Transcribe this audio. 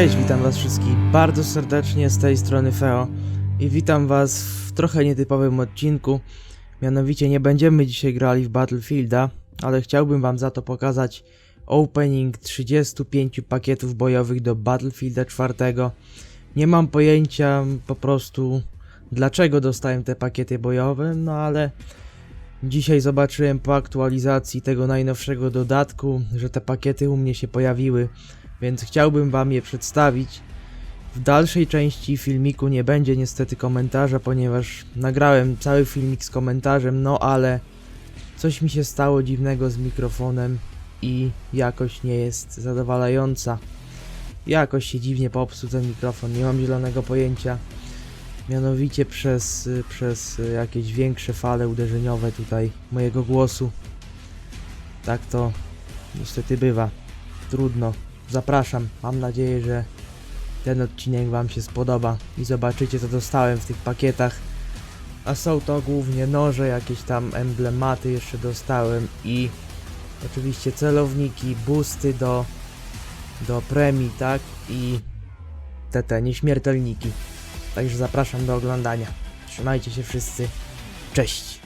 Cześć, witam was wszystkich bardzo serdecznie z tej strony Feo i witam was w trochę nietypowym odcinku. Mianowicie nie będziemy dzisiaj grali w Battlefielda, ale chciałbym wam za to pokazać opening 35 pakietów bojowych do Battlefielda 4. Nie mam pojęcia po prostu dlaczego dostałem te pakiety bojowe, no ale dzisiaj zobaczyłem po aktualizacji tego najnowszego dodatku, że te pakiety u mnie się pojawiły więc chciałbym Wam je przedstawić. W dalszej części filmiku nie będzie niestety komentarza, ponieważ nagrałem cały filmik z komentarzem, no ale coś mi się stało dziwnego z mikrofonem i jakość nie jest zadowalająca. Jakoś się dziwnie popsuł ten mikrofon, nie mam zielonego pojęcia. Mianowicie przez, przez jakieś większe fale uderzeniowe tutaj mojego głosu. Tak to niestety bywa. Trudno. Zapraszam. Mam nadzieję, że ten odcinek Wam się spodoba i zobaczycie co dostałem w tych pakietach. A są to głównie noże, jakieś tam emblematy jeszcze dostałem i oczywiście celowniki, boosty do, do premii, tak? I te, te nieśmiertelniki. Także zapraszam do oglądania. Trzymajcie się wszyscy. Cześć!